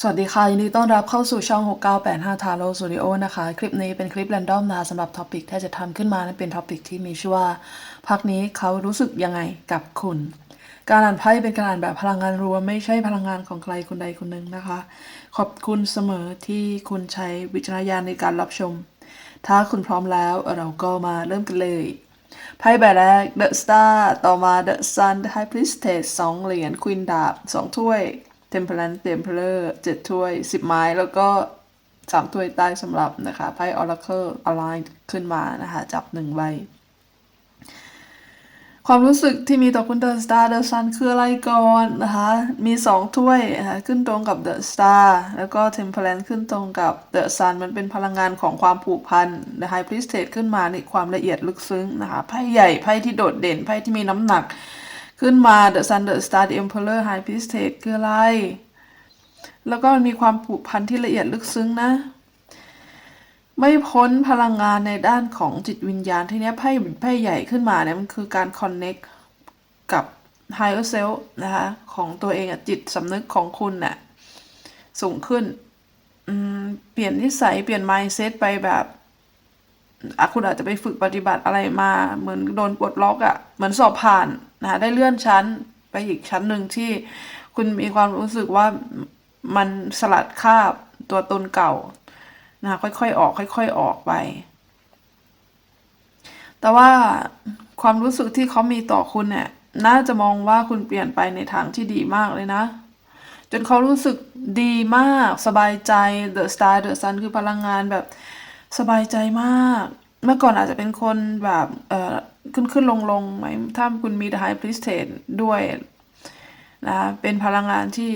สวัสดีค่ะ ยินดีต้อนรับเข้าสู่ช่อง 6985 t a r o Studio นะคะ คลิปนี้เป็นคลิป r รนดอมนะคะสำหรับท็อปิกที่จะทำขึ้นมานั้นเป็นท็อปิกที่มีชื่อว่าพักนี้เขารู้สึกยังไงกับคุณ การอ่านไพ่เป็นการอ่านแบบพลังงานรวม ไม่ใช่พลังงานของใครคนใดคนหนึ่งนะคะ ขอบคุณเสมอที่คุณใช้วิจารณญาณในการรับชม ถ้าคุณพร้อมแล้วเราก็มาเริ่มกันเลยไพ่ใบแรก The Star ต่อมา The Sun The High Priestess สองเหรียญ Queen ดาบสองถ้วย Temperance Templar เจ็ดถ้วยสิบไม้แล้วก็สามถ้วยใต้สำหรับนะคะไพ่ Oracle Align ขึ้นมานะคะจับหนึ่งใบความรู้สึกที่มีต่อคุณ The Star The Sun คืออะไรก่อนนะคะ มีสองถ้วยนะคะขึ้นตรงกับ The Star แล้วก็ Temperance ขึ้นตรงกับ The Sun มันเป็นพลังงานของความผูกพัน The High Priestess ขึ้นมาในความละเอียดลึกซึ้งนะคะไพ่ใหญ่ไพ่ที่โดดเด่นไพ่ที่มีน้ำหนัก ขึ้นมา The Sun The Star The Emperor High Priestess คืออะไร แล้วก็มันมีความผูกพันที่ละเอียดลึกซึ้งนะ ไม่พ้นพลังงานในด้านของจิตวิญญาณที่เนี้ยไพ่ไพ่ใหญ่ขึ้นมาเนี่ยมันคือการ connect กับ higher self นะคะของตัวเองอะจิตสำนึกของคุณน่ะสูงขึ้นเปลี่ยนนิสัยเปลี่ยน mindset ไปแบบ อะคุณอาจจะไปฝึกปฏิบัติอะไรมา เหมือนโดนปลดล็อกอะเหมือนสอบผ่านนะคะได้เลื่อนชั้นไปอีกชั้นหนึ่งที่คุณมีความรู้สึกว่ามันสลัดคาบตัวตนเก่านะคะค่อยๆออก ค่อย ๆออกไป แต่ว่าความรู้สึกที่เขามีต่อคุณเนี่ยน่าจะมองว่าคุณเปลี่ยนไปในทางที่ดีมากเลยนะ จนเขารู้สึกดีมากสบายใจ The Star The Sun คือพลังงานแบบ สบายใจมาก เมื่อก่อนอาจจะเป็นคนแบบเอ่อขึ้นขึ้นลงลงไหมถ้าคุณมี The High Priestess ด้วยนะเป็นพลังงานที่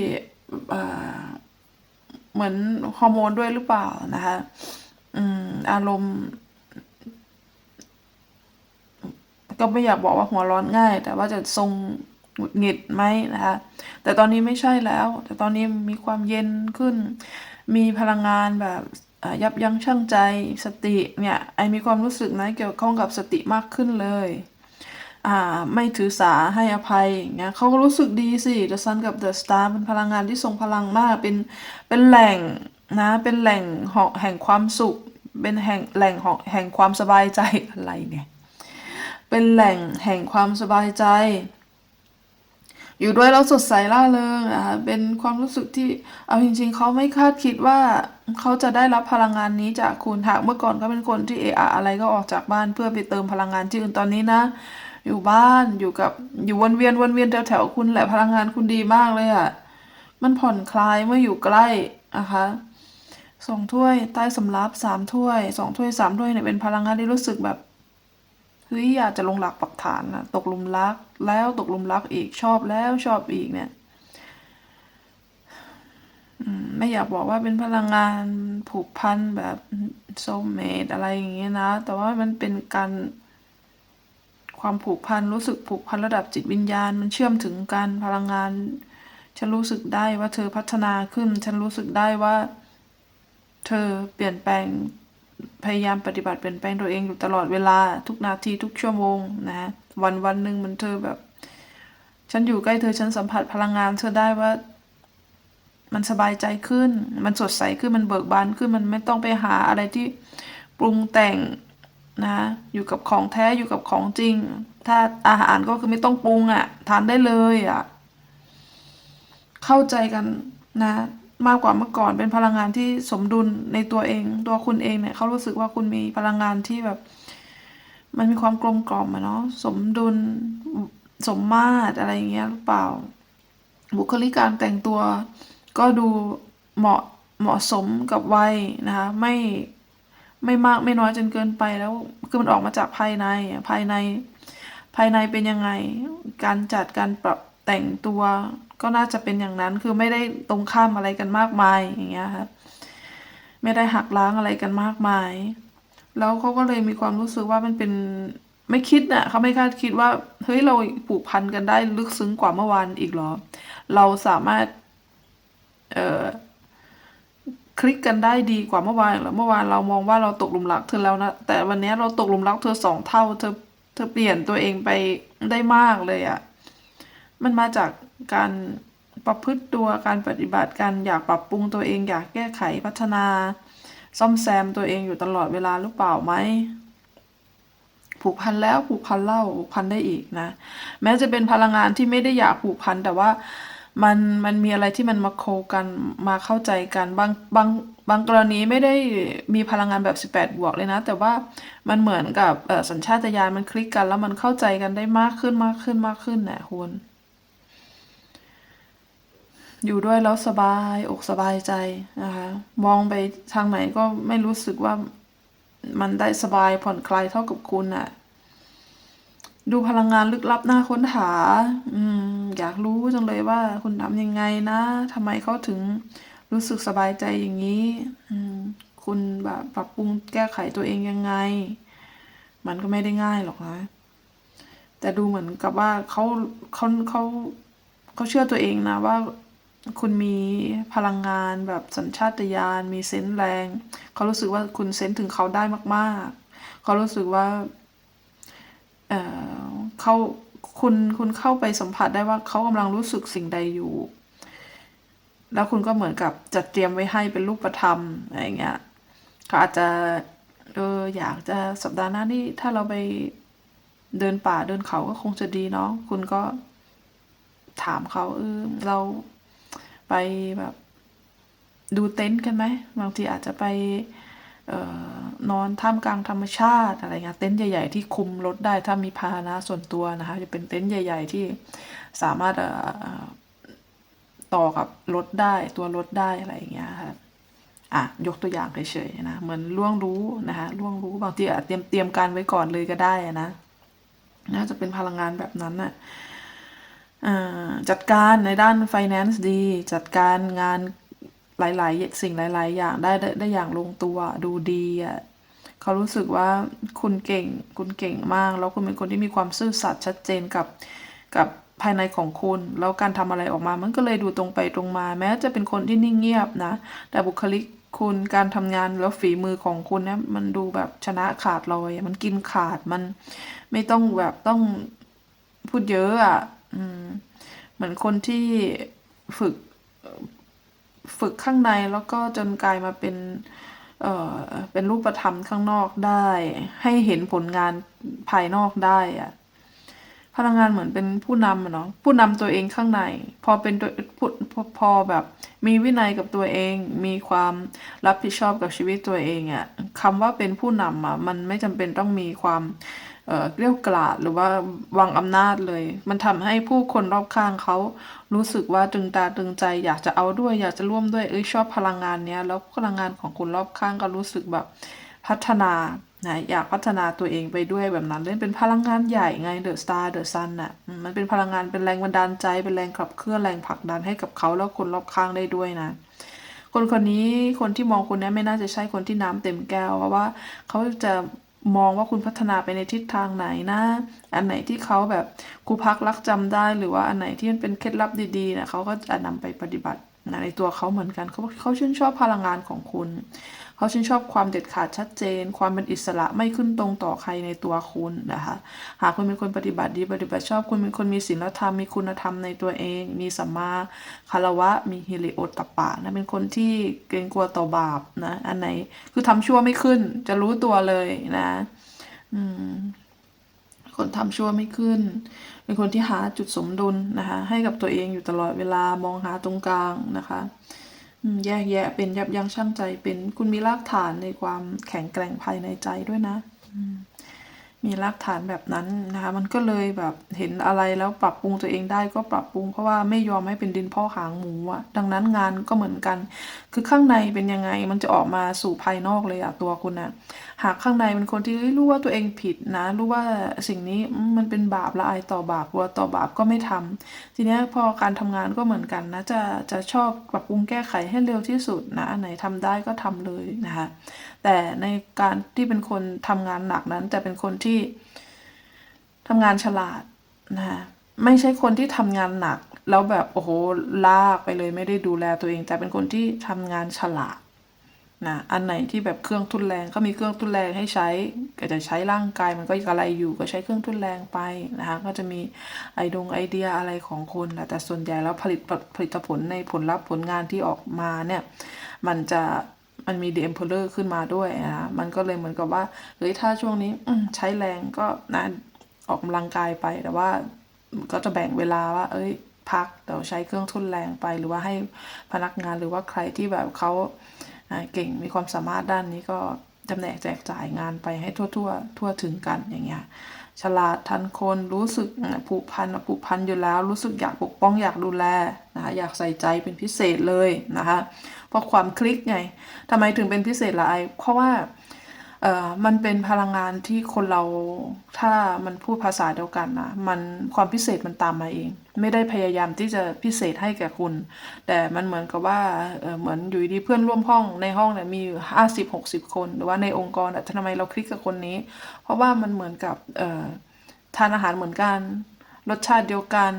เหมือนฮอร์โมนด้วยหรือเปล่านะคะอืมอารมณ์ ก็ไม่อยากบอกว่าหัวร้อนง่าย แต่ว่าจะทรงหงุดหงิดไหมนะคะแต่ตอนนี้ไม่ใช่แล้ว แต่ตอนนี้มีความเย็นขึ้น มีพลังงานแบบ ยับยั้งชั่งใจสติเนี่ยไอมีความรู้สึกนะเกี่ยวข้องกับสติมากขึ้นเลยอ่าไม่ถือสาให้อภัยอย่างเงี้ยเขาก็รู้สึกดีสิ The Sun กับ The Star เป็นพลังงานที่ทรงพลังมาก เป็น เป็นแหล่งนะ เป็นแหล่งขอแห่งความสุข เป็นแห่งแหล่งของแห่งความสบายใจอะไรเนี่ย เป็นแหล่งแห่งความสบายใจ อยู่ด้วยแล้วสดใสล่าเริงนะคะเป็นความรู้สึกที่เอาจริง ๆเขาไม่คาดคิดว่าเขาจะได้รับพลังงานนี้จากคุณหากเมื่อก่อนเขาเป็นคนที่เอะอะอะไรก็ออกจากบ้านเพื่อไปเติมพลังงานที่อื่นตอนนี้นะ อยู่บ้านอยู่กับอยู่วนเวียนวนเวียนแถวแถวๆคุณแหละพลังงานคุณดีมากเลยอะ่ะมันผ่อนคลายเมื่ออยู่ใกล้นะคะสองถ้วยใต้สำรับสามถ้วยสองถ้วยสามถ้วยเนี่ยเป็นพลังงานที่รู้สึกแบบ เฮ้ยอยากจะลงหลักปักฐานนะตกหลุมรักแล้วตกหลุมรักอีกชอบแล้วชอบอีกเนี่ยไม่อยากบอกว่าเป็นพลังงานผูกพันแบบโซเมตอะไรอย่างเงี้ยนะ แต่ว่ามันเป็นการความผูกพันรู้สึกผูกพันระดับจิตวิญญาณ มันเชื่อมถึงกันพลังงาน ฉันรู้สึกได้ว่าเธอพัฒนาขึ้น ฉันรู้สึกได้ว่า เธอเปลี่ยนแปลง พยายามปฏิบัติเปลี่ยนแปลงตัวเองอยู่ตลอดเวลาทุกนาทีทุกชั่วโมงนะฮะวันวันหนึ่งมันเธอแบบ ฉันอยู่ใกล้เธอฉันสัมผัสพลังงานเธอได้ว่า มันสบายใจขึ้น มันสดใสขึ้นมันเบิกบานขึ้นมันไม่ต้องไปหาอะไรที่ปรุงแต่งนะอยู่กับของแท้อยู่กับของจริง ถ้าอาหารก็คือไม่ต้องปรุงอะ่ะ ทานได้เลยอะ่ะ เข้าใจกันนะ มากกว่าเมื่อก่อนเป็นพลังงานที่สมดุลในตัวเอง ตัวคุณเองเนี่ยเขารู้สึกว่าคุณมีพลังงานที่แบบ มันมีความกลมกล่อมอะเนาะสมดุลสมมาตรอะไรอย่างเงี้ยหรือเปล่า บุคลิกการแต่งตัว ก็ดูเหมาะเหมาะสมกับวัยนะคะไม่ไม่มากไม่น้อยจนเกินไปแล้วคือมันออกมาจากภายในภายใน ภายในเป็นยังไง การจัดการปรับแต่งตัว ก็น่าจะเป็นอย่างนั้นคือไม่ได้ตรงข้ามอะไรกันมากมายอย่างเงี้ยค่ะไม่ได้หักล้างอะไรกันมากมาย แล้วเขาก็เลยมีความรู้สึกว่ามันเป็นไม่คิดน่ะเขาไม่คาดคิดว่าเฮ้ยเราผูกพันกันได้ลึกซึ้งกว่าเมื่อวานอีกเหรอ เราสามารถ เอ่อคลิกกันได้ดีกว่าเมื่อวานเหรอเมื่อวานเรามองว่าเราตกหลุมรักเธอแล้วนะแต่วันนี้เราตกหลุมรักเธอสองเท่า เธอเธอเปลี่ยนตัวเองไปได้มากเลยอะ่ะ มันมาจากการประพฤติตัวการปฏิบัติการอยากปรับปรุงตัวเอง อยากแก้ไขพัฒนา ซ่อมแซมตัวเองอยู่ตลอดเวลาหรือเปล่าไหมผูกพันแล้วผูกพันเล่าผูกพันได้อีกนะ แม้จะเป็นพลังงานที่ไม่ได้อยากผูกพันแต่ว่ามันมันมีอะไรที่มันมาโคกันมาเข้าใจกันบางบางบางกรณีไม่ได้มีพลังงานแบบ 18 บวกเลยนะ แต่ว่ามันเหมือนกับสัญชาตญาณมันคลิกกัน แล้วมันเข้าใจกันได้มากขึ้นมากขึ้นมากขึ้นนะคุณ อยู่ด้วยแล้วสบายอกสบายใจนะคะ มองไปทางไหนก็ไม่รู้สึกว่ามันได้สบายผ่อนคลายเท่ากับคุณน่ะดูพลังงานลึกลับหน่าค้นหา อืม อยากรู้จังเลยว่าคุณทำยังไงนะทำไมเขาถึงรู้สึกสบายใจอย่างนี้ อืม คุณแบบปรับปรุงแก้ไขตัวเองยังไง มันก็ไม่ได้ง่ายหรอกนะ แต่ดูเหมือนกับว่าเขาเขาเขาเขาเชื่อตัวเองนะว่า คุณมีพลังงานแบบสัญชาตญาณมีเซนส์แรง เขารู้สึกว่าคุณเซนส์ถึงเขาได้มากๆ เขารู้สึกว่าเอ่อเขาคุณคุณเข้าไปสัมผัสได้ว่าเขากำลังรู้สึกสิ่งใดอยู่ แล้วคุณก็เหมือนกับจัดเตรียมไว้ให้เป็นรูปธรรมอะไรเงี้ยเขาอาจจะเอออยากจะสัปดาห์หน้านี่ถ้าเราไปเดินป่าเดินเขาก็คงจะดีเนาะคุณก็ถามเขาเออเรา ไปแบบดูเต็นท์กันไหมบางทีอาจจะไปออนอนท่ามกลางธรรมชาติอะไรเงี้ยเต็นท์ใหญ่ ๆ ที่คุมรถได้ถ้ามีพาหนะส่วนตัวนะคะจะเป็นเต็นท์ใหญ่ ๆ ที่สามารถต่อกับรถได้ตัวรถได้อะไรอย่างเงี้ยค่ะอะยกตัวอย่างเฉยๆนะเหมือนล่วงรู้นะคะล่วงรู้บางทีอาจเตรียมเตรียมการไว้ก่อนเลยก็ได้นะน่าจะเป็นพลังงานแบบนั้นน่ะอ่า จัดการในด้าน finance ดี จัดการงานหลาย ๆ สิ่งหลาย ๆ อย่างได้ได้ได้อย่างลงตัวดูดีอะเขารู้สึกว่าคุณเก่งคุณเก่งมาก แล้วคุณเป็นคนที่มีความซื่อสัตย์ชัดเจนกับกับภายในของคุณ แล้วการทำอะไรออกมา มันก็เลยดูตรงไปตรงมา แม้จะเป็นคนที่นิ่งเงียบนะ แต่บุคลิกคุณการทำงานแล้วฝีมือของคุณเนี่ยมันดูแบบชนะขาดลอยมันกินขาดมันไม่ต้องแบบต้องพูดเยอะอะ อืม เหมือนคนที่ฝึกฝึกข้างในแล้วก็จนกลายมาเป็น เอ่อ เป็นรูปธรรมข้างนอกได้ ให้เห็นผลงานภายนอกได้อะพลังงานเหมือนเป็นผู้นำอะเนาะผู้นำตัวเองข้างใน พอเป็นตัวพอพอแบบมีวินัยกับตัวเอง มีความรับผิดชอบกับชีวิตตัวเองอะคำว่าเป็นผู้นำอะมันไม่จำเป็นต้องมีความ เออเกลี้ยวกล่อมหรือว่าวางอำนาจเลย มันทำให้ผู้คนรอบข้างเขารู้สึกว่าตึงตาตึงใจ อยากจะเอาด้วย อยากจะร่วมด้วยเอ้ยชอบพลังงานเนี้ยแล้วพลังงานของคนรอบข้างก็รู้สึกแบบพัฒนานะอยากพัฒนาตัวเองไปด้วยแบบนั้นเล่นเป็นพลังงานใหญ่ไงเดอะสตาร์เดอะซันน่ะมันเป็นพลังงานเป็นแรงบันดาลใจ เป็นแรงขับเคลื่อนแรงผลักดันให้กับเขาแล้วคนรอบข้างได้ด้วยนะ คนคนนี้คนที่มองคุณเนี้ไม่น่าจะใช่คนที่น้ำเต็มแก้ว เพราะว่าเขาจะ มองว่าคุณพัฒนาไปในทิศทางไหนนะ อันไหนที่เขาแบบครูพักรักจำได้ หรือว่าอันไหนที่มันเป็นเคล็ดลับดีๆนะเขาก็จะนำไปปฏิบัติ นะในตัวเขาเหมือนกันเขาเขาชื่นชอบพลังงานของคุณ เขาชื่นชอบความเด็ดขาดชัดเจน ความเป็นอิสระไม่ขึ้นตรงต่อใครในตัวคุณนะคะหากคุณเป็นคนปฏิบัติดีปฏิบัติชอบคุณเป็นคนมีศีลธรรมมีคุณธรรมในตัวเอง มีสัมมาคารวะ มีฮิริโอตตปะนะเป็นคนที่เกรงกลัวต่อบาปนะอันไหนคือทำชั่วไม่ขึ้น จะรู้ตัวเลยนะ อืมคนทำชั่วไม่ขึ้น เป็นคนที่หาจุดสมดุลนะคะ ให้กับตัวเองอยู่ตลอดเวลามองหาตรงกลางนะคะแยกแยะเป็นยับยั้งชั่งใจเป็นคุณมีรากฐานในความแข็งแกร่งภายในใจด้วยนะ มีรากฐานแบบนั้นนะคะมันก็เลยแบบเห็นอะไรแล้วปรับปรุงตัวเองได้ก็ปรับปรุงเพราะว่าไม่ยอมให้เป็นดินพ่อหางหมูอะดังนั้นงานก็เหมือนกัน คือข้างในเป็นยังไงมันจะออกมาสู่ภายนอกเลยอะตัวคุณอะหากข้างในเป็นคนที่รู้ว่าตัวเองผิดนะ รู้ว่าสิ่งนี้มันเป็นบาปละอายต่อบาปกลัวต่อบาปก็ไม่ทำทีเนี้ยพอการทำงานก็เหมือนกันนะจะจะชอบปรับปรุงแก้ไขให้เร็วที่สุดนะอันไหนทำได้ก็ทำเลยนะคะแต่ในการที่เป็นคนทำงานหนักนั้น จะเป็นคนที่ทำงานฉลาดนะคะไม่ใช่คนที่ทำงานหนัก แล้วแบบโอ้โหลากไปเลยไม่ได้ดูแลตัวเอง แต่เป็นคนที่ทำงานฉลาดนะอันไหนที่แบบเครื่องทุนแรงเขามีเครื่องทุนแรงให้ใช้ ก็จะใช้ร่างกายมันก็อะไรอยู่ก็ใช้เครื่องทุนแรงไปนะคะก็จะมีไอดงไอเดียอะไรของคนแหละแต่ส่วนใหญ่แล้วผลิตผลิตผลในผลลัพธ์ผลงานที่ออกมาเนี่ยมันจะ มันมี The Emperor ขึ้นมาด้วยนะมันก็เลยเหมือนกับว่าเฮ้ยถ้าช่วงนี้ใช้แรงก็นะออกกำลังกายไปแต่ว่าก็จะแบ่งเวลาว่า เอ้ย พักเดี๋ยวใช้เครื่องทุนแรงไป หรือว่าให้พนักงานหรือว่าใครที่แบบเขาเก่งมีความสามารถด้านนี้ก็จำแนกแจกจ่ายงานไปให้ทั่วทั่วทั่วถึงกันอย่างเงี้ย ฉลาดทันคนรู้สึกผูกพันอะผูกพันอยู่แล้ว รู้สึกอยากปกป้องอยากดูแลนะคะอยากใส่ใจเป็นพิเศษเลยนะคะเพราะความคลิกไงทำไมถึงเป็นพิเศษละไอเพราะว่า เอ่อมันเป็นพลังงานที่คนเราถ้ามันพูดภาษาเดียวกันนะมันความพิเศษมันตามมาเอง ไม่ได้พยายามที่จะพิเศษให้แก่คุณ แต่มันเหมือนกับว่าเออเหมือนอยู่ดีเพื่อนร่วมห้องในห้องเนี่ยมีห้าสิบหกสิบคน หรือว่าในองค์กรอะทำไมเราคลิกกับคนนี้ เพราะว่ามันเหมือนกับเอ่อทานอาหารเหมือนกัน รสชาติเดียวกัน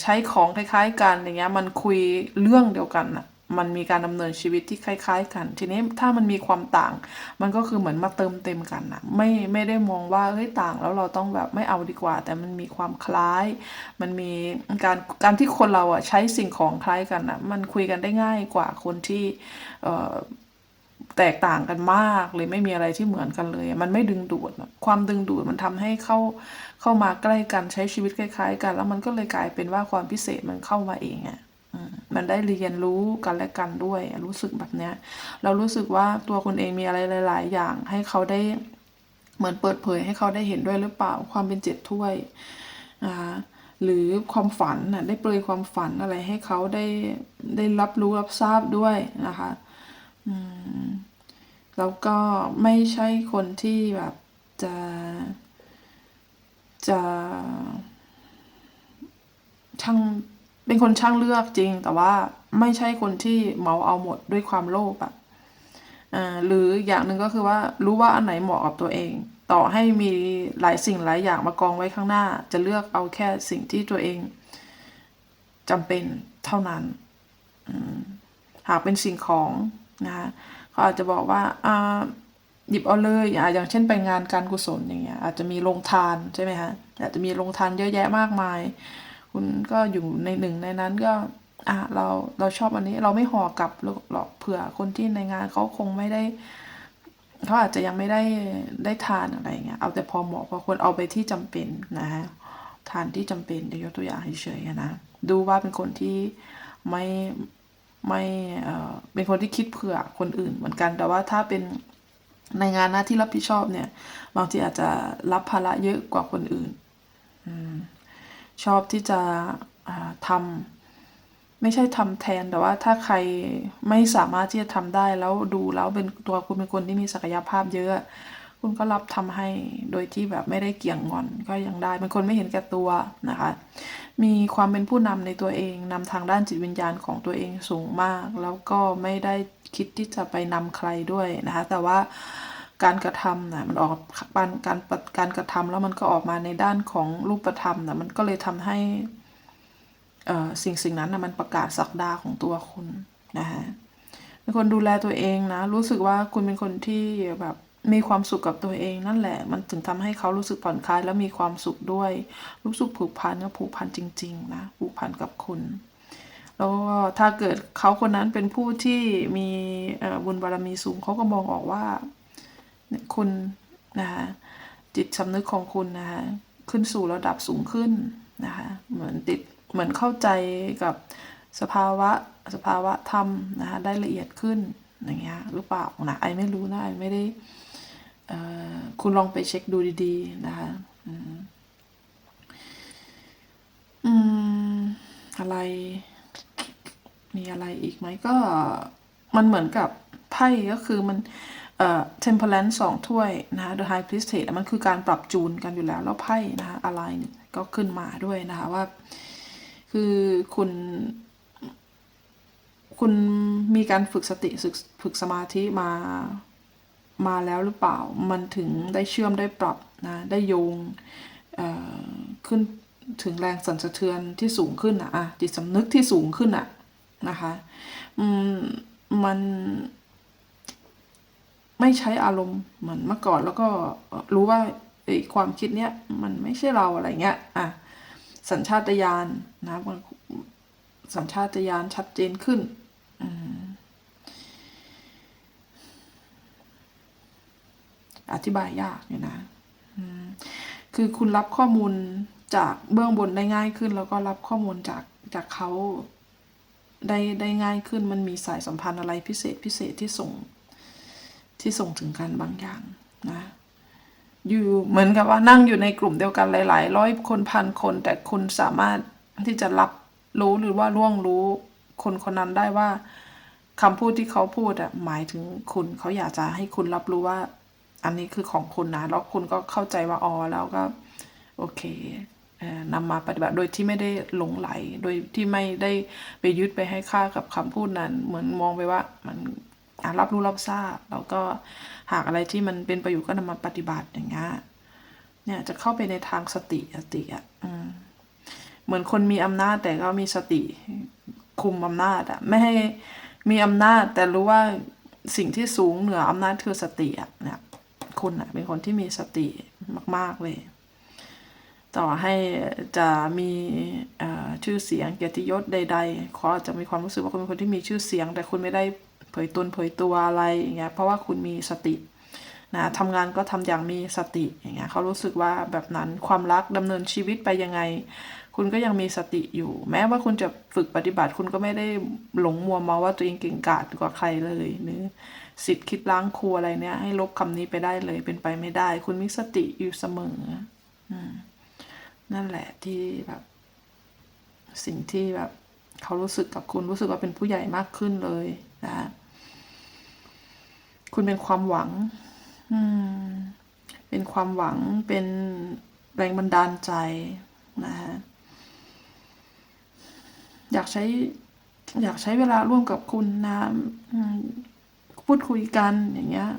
ใช้ของคล้ายๆ กันอย่างเงี้ยมันคุยเรื่องเดียวกันอะ มันมีการดำเนินชีวิตที่คล้าย ๆ กัน ทีนี้ถ้ามันมีความต่าง มันก็คือเหมือนมาเติมเต็มกันนะไม่ไม่ได้มองว่าเฮ้ยต่างแล้วเราต้องแบบไม่เอาดีกว่า แต่มันมีความคล้าย มันมีการการที่คนเราอะใช้สิ่งของคล้ายกันนะมันคุยกันได้ง่ายกว่าคนที่แตกต่างกันมากเลยไม่มีอะไรที่เหมือนกันเลย มันไม่ดึงดูดอะความดึงดูดมันทำให้เข้าเข้ามาใกล้กันใช้ชีวิตคล้าย ๆ กัน แล้วมันก็เลยกลายเป็นว่าความพิเศษมันเข้ามาเองอะ มันได้เรียนรู้กันและกันด้วย รู้สึกแบบเนี้ย เรารู้สึกว่าตัวคุณเองมีอะไรหลาย ๆ อย่างให้เขาได้เหมือนเปิดเผยให้เขาได้เห็นด้วยหรือเปล่าความเป็นเจ็ดถ้วยนะคะหรือความฝันนะได้เปรยความฝันอะไรให้เขาได้ได้รับรู้รับทราบด้วยนะคะอืมแล้วก็ไม่ใช่คนที่แบบจะจะช่าง เป็นคนช่างเลือกจริง แต่ว่าไม่ใช่คนที่เมาเอาหมดด้วยความโลภอะอ่าหรืออย่างหนึ่งก็คือว่ารู้ว่าอันไหนเหมาะกับตัวเอง ต่อให้มีหลายสิ่งหลายอย่างมากองไว้ข้างหน้า จะเลือกเอาแค่สิ่งที่ตัวเองจำเป็นเท่านั้น หากเป็นสิ่งของนะคะเขาอาจจะบอกว่าอ่าหยิบเอาเลยอ่าอย่างเช่นไปงานการกุศลอย่างเงี้ยอาจจะมีโรงทานใช่ไหมคะอาจจะมีโรงทานเยอะแยะมากมาย คุณก็อยู่ในหนึ่งในนั้นก็อะเราเราชอบอันนี้เราไม่ห่อกลับหรอกเผื่อคนที่ในงานเขาคงไม่ได้เขาอาจจะยังไม่ได้ได้ทานอะไรเงี้ยเอาแต่พอเหมาะพอควรเอาไปที่จำเป็นนะฮะทานที่จำเป็นเดี๋ยวยกตัวอย่างเฉยๆนะดูว่าเป็นคนที่ไม่ไม่เอ่อเป็นคนที่คิดเผื่อคนอื่นเหมือนกัน แต่ว่าถ้าเป็นในงานหน้าที่รับผิดชอบเนี่ย บางทีอาจจะรับภาระเยอะกว่าคนอื่นอม ชอบที่จะทำไม่ใช่ทำแทนแต่ว่าถ้าใครไม่สามารถที่จะทำได้แล้วดูแล้วเป็นตัวคุณเป็นคนที่มีศักยภาพเยอะ คุณก็รับทำให้โดยที่แบบไม่ได้เกี่ยงงอนก็ยังได้เป็นคนไม่เห็นแก่ตัวนะคะ มีความเป็นผู้นำในตัวเองนำทางด้านจิตวิญญาณของตัวเองสูงมาก แล้วก็ไม่ได้คิดที่จะไปนำใครด้วยนะคะ แต่ว่า การกระทำนะมันออกการการการกระทำแล้วมันก็ออกมาในด้านของรูปธรรมนะมันก็เลยทำให้สิ่งสิ่งนั้นนะมันประกาศศักดาของตัวคุณนะคะเป็นคนดูแลตัวเองนะ รู้สึกว่าคุณเป็นคนที่แบบมีความสุขกับตัวเองนั่นแหละ มันถึงทำให้เขารู้สึกผ่อนคลายแล้วมีความสุขด้วย รู้สึกผูกพันก็ผูกพันจริง ๆ นะผูกพันกับคุณแล้วก็ถ้าเกิดเขาคนนั้นเป็นผู้ที่มีบุญบารมีสูงเขาก็มองออกว่า คุณนะคะจิตสำนึกของคุณนะคะขึ้นสู่ระดับสูงขึ้นนะคะเหมือนติดเหมือนเข้าใจกับสภาวะสภาวะธรรมนะคะได้ละเอียดขึ้นอย่างเงี้ยหรือเปล่านะไอไม่รู้นะไอไม่ได้คุณลองไปเช็คดูดีๆนะคะอืมอะไร มีอะไรอีกไหมก็มันเหมือนกับไพ่ก็คือมัน เอ่อ temperance สองถ้วยนะคะ the high priestess มันคือการปรับจูนกันอยู่แล้ว แล้วไพ่นะคะอะไรเนี่ยก็ขึ้นมาด้วยนะคะว่า คือคุณ คุณมีการฝึกสติฝึกฝึกสมาธิมามาแล้วหรือเปล่า มันถึงได้เชื่อมได้ปรับนะ ได้โยงขึ้นถึงแรงสั่นสะเทือนที่สูงขึ้นอะจิตสำนึกที่สูงขึ้นอะนะคะ มัน ไม่ใช้อารมณ์เหมือนเมื่อก่อนแล้วก็รู้ว่าไอ้ความคิดเนี้ยมันไม่ใช่เราอะไรเงี้ยอะสัญชาตญาณนะมันสัญชาตญาณชัดเจนขึ้นอธิบายยากอยู่นะคือคุณรับข้อมูลจากเบื้องบนได้ง่ายขึ้น แล้วก็รับข้อมูลจากจากเขาได้ได้ง่ายขึ้นมันมีสายสัมพันธ์อะไรพิเศษพิเศษที่ส่ง ที่ส่งถึงกันบางอย่างนะ อยู่เหมือนกับว่านั่งอยู่ในกลุ่มเดียวกันหลาย ๆ ร้อยคนพันคน แต่คุณสามารถที่จะรับรู้หรือว่าร่วงรู้คนคนนั้นได้ว่าคำพูดที่เขาพูดอะหมายถึงคุณเขาอยากจะให้คุณรับรู้ว่า อันนี้คือของคุณนะแล้วคุณก็เข้าใจว่าอ๋อแล้วก็ โอเคเอ่อนำมาปฏิบัติโดยที่ไม่ได้หลงไหล โดยที่ไม่ได้ไปยึดไปให้ค่ากับคำพูดนั้น เหมือนมองไปว่ามัน รับรู้รับทราบ แล้วก็หากอะไรที่มันเป็นประโยชน์ก็นำมาปฏิบัติอย่างเงี้ยเนี่ยจะเข้าไปในทางสติสติอะเหมือนคนมีอำนาจแต่ก็มีสติคุมอำนาจอะไม่ให้มีอำนาจแต่รู้ว่าสิ่งที่สูงเหนืออำนาจคือสติอะเนี่ยคุณอะเป็นคนที่มีสติมาก ๆเลย ต่อให้จะมีชื่อเสียงเกียรติยศใด ๆ ขอาจจะมีความรู้สึกว่าคุณเป็นคนที่มีชื่อเสียง แต่คุณไม่ได้ ยตนเผยตัวอะไรอย่างเงี้ยเพราะว่าคุณมีสตินะทำงานก็ทำอย่างมีสติอย่างเงี้ยเขารู้สึกว่าแบบนั้นความรักดำเนินชีวิตไปยังไง คุณก็ยังมีสติอยู่ แม้ว่าคุณจะฝึกปฏิบัติคุณก็ไม่ได้หลงมัวมาว่าตัวเองเก่งกาจกว่าใครเลยหรือสิทธิ์คิดล้างครัวอะไรเนี้ยให้ลบคำนี้ไปได้เลยเป็นไปไม่ได้ คุณมีสติอยู่เสมออืมนั่นแหละที่แบบ สิ่งที่แบบ เขารู้สึกกับคุณรู้สึกว่าเป็นผู้ใหญ่มากขึ้นเลยนะ คุณเป็นความหวัง อืม เป็นความหวัง เป็นแรงบันดาลใจนะฮะ อยากใช้ อยากใช้เวลาร่วมกับคุณนะพูดคุยกันอย่างเงี้ย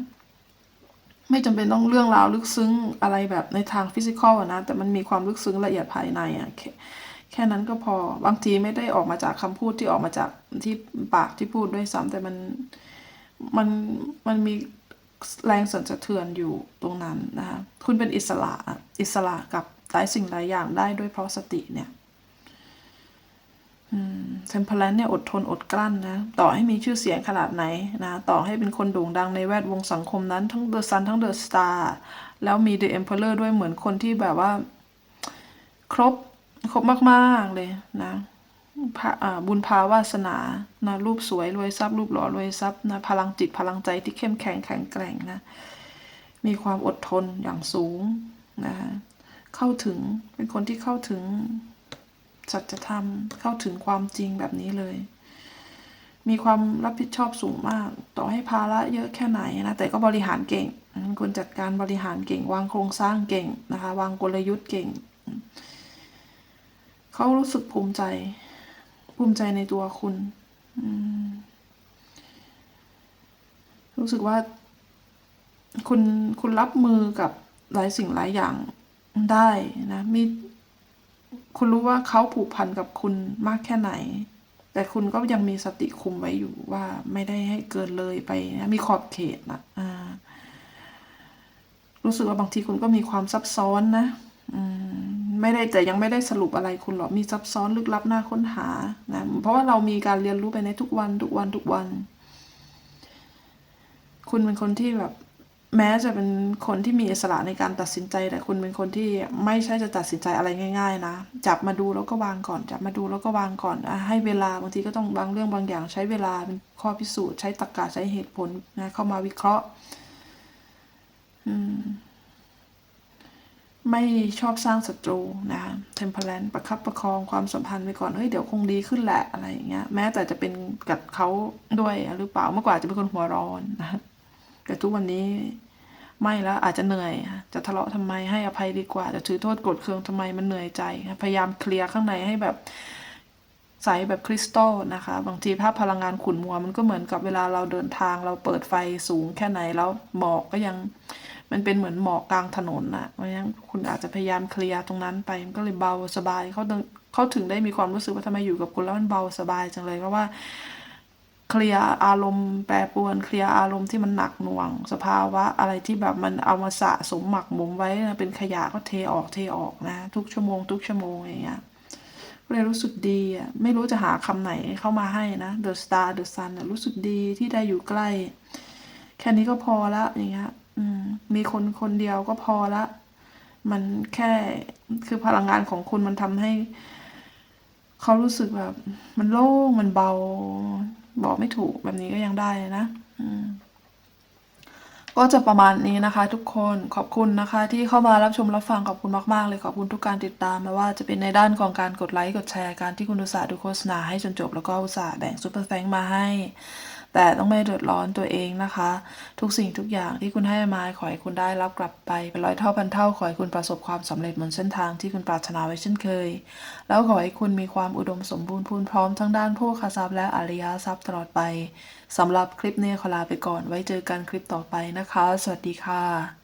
ไม่จำเป็นต้องเรื่องราวลึกซึ้งอะไรแบบในทางฟิสิกอลนะ แต่มันมีความลึกซึ้งละเอียดภายในอะแค่แค่นั้นก็พอบางทีไม่ได้ออกมาจากคำพูดที่ออกมาจากที่ปากที่พูดด้วยซ้ำแต่มัน มันมันมีแรงสั่นสะเทือนอยู่ตรงนั้นนะคะคุณเป็นอิสระอิสระกับหลายสิ่งหลายอย่างได้ด้วยเพราะสติเนี่ยเทมเพลนเนี่ยอดทนอดกลั้นนะ ต่อให้มีชื่อเสียงขนาดไหนนะ ต่อให้เป็นคนโด่งดังในแวดวงสังคมนั้น ทั้งเดอะซันทั้งเดอะสตาร์แล้วมีเดอะเอ็มเพลเลอร์ด้วยเหมือนคนที่แบบว่า ครบ ครบมาก ๆ เลยนะ บุญภาวาสนานะรูปสวยรวยทรัพย์รูปหล่อรวยทรัพย์นะพลังจิตพลังใจที่เข้มแข็งแข็งแกร่งนะมีความอดทนอย่างสูงนะเข้าถึงเป็นคนที่เข้าถึงสัจธรรมเข้าถึงความจริงแบบนี้เลย มีความรับผิดชอบสูงมาก ต่อให้ภาระเยอะแค่ไหนนะแต่ก็บริหารเก่งคุณจัดการบริหารเก่ง วางโครงสร้างเก่งนะคะ วางกลยุทธ์เก่ง เขารู้สึกภูมิใจ ภูมิใจในตัวคุณ รู้สึกว่า คุณคุณรับมือกับหลายสิ่งหลายอย่างได้นะมีคุณรู้ว่าเขาผูกพันกับคุณมากแค่ไหน แต่คุณก็ยังมีสติคุมไว้อยู่ว่าไม่ได้ให้เกินเลยไปนะมีขอบเขตนะอ่า รู้สึกว่าบางทีคุณก็มีความซับซ้อนนะ อืม ไม่ได้แต่ยังไม่ได้สรุปอะไรคุณหรอกมีซับซ้อนลึกลับน่าค้นหานะเพราะว่าเรามีการเรียนรู้ไปในทุกวันทุกวันทุกวัน คุณเป็นคนที่แบบ แม้จะเป็นคนที่มีอิสระในการตัดสินใจ แต่คุณเป็นคนที่ไม่ใช่จะตัดสินใจอะไรง่าย ๆ นะจับมาดูแล้วก็วางก่อนจับมาดูแล้วก็วางก่อนอให้เวลาบางทีก็ต้องบางเรื่องบางอย่าง ใช้เวลาเป็นข้อพิสูจน์ใช้ตรรกะใช้เหตุผลนะเข้ามาวิเคราะห์ อืม ไม่ชอบสร้างศัตรูนะเทมเพลนประคับประคองความสัมพันธ์ไปก่อนเฮ้ยเดี๋ยวคงดีขึ้นแหละอะไรอย่างเงี้ยแม้แต่จะเป็นกับเขาด้วยหรือเปล่าเมื่อก่อนจะเป็นคนหัวร้อนนะแต่ทุกวันนี้ไม่แล้วอาจจะเหนื่อย จะทะเลาะทำไมให้อภัยดีกว่า จะถือโทษกรธเคืองทำไมมันเหนื่อยใจ พยายามเคลียร์ข้างในให้แบบใสแบบคริสตัลนะคะ บางทีภาพพลังงานขุ่นมัวมันก็เหมือนกับเวลาเราเดินทางเราเปิดไฟสูงแค่ไหนแล้วหมอกก็ยัง มันเป็นเหมือนหมอกกลางถนนน่ะเพราะฉะนั้นคุณอาจจะพยายามเคลียร์ตรงนั้นไปมันก็เลยเบาสบายเขาเขาถึงได้มีความรู้สึกว่าทำไมอยู่กับคุณแล้วมันเบาสบายจังเลยเพราะว่าเคลียร์อารมณ์แปรปรวนเคลียร์อารมณ์ที่มันหนักหน่วง สภาวะอะไรที่แบบมันเอามาสะสมหมักหมมไว้นะเป็นขยะก็เทออกเทออกนะ ทุกชั่วโมง ทุกชั่วโมงอย่างเงี้ยก็เลยรู้สึกดีอะไม่รู้จะหาคำไหนเข้ามาให้นะ The Star The Sun อะรู้สึกดีที่ได้อยู่ใกล้ แค่นี้ก็พอละอย่างเงี้ย มมีคนคนเดียวก็พอละ มันแค่คือพลังงานของคุณมันทำให้ เขารู้สึกแบบ มันโล่งมันเบา บอกไม่ถูกแบบนี้ก็ยังได้นะอืมก็จะประมาณนี้นะคะ ทุกคนขอบคุณนะคะ ที่เข้ามารับชมรับฟังขอบคุณมากๆเลยขอบคุณทุกการติดตามไม่ว่าจะเป็นในด้านของการกดไลค์กดแชร์การที่คุณอุตส่าห์ดูโฆษณาให้จนจบแล้วก็อุตส่าห์แบ่งซุปเปอร์แฟงมาให้ แต่ต้องไม่เดือดร้อนตัวเองนะคะ ทุกสิ่งทุกอย่างที่คุณให้มาขอให้คุณได้รับกลับไปเป็นร้อยเท่าพันเท่าขอให้คุณประสบความสำเร็จบนเส้นทางที่คุณปรารถนาไว้เช่นเคย แล้วขอให้คุณมีความอุดมสมบูรณ์พูนพร้อมทั้งด้านโภคทรัพย์และอริยทรัพย์ตลอดไปสำหรับคลิปนี้ขอลาไปก่อนไว้เจอกันคลิปต่อไปนะคะ สวัสดีค่ะ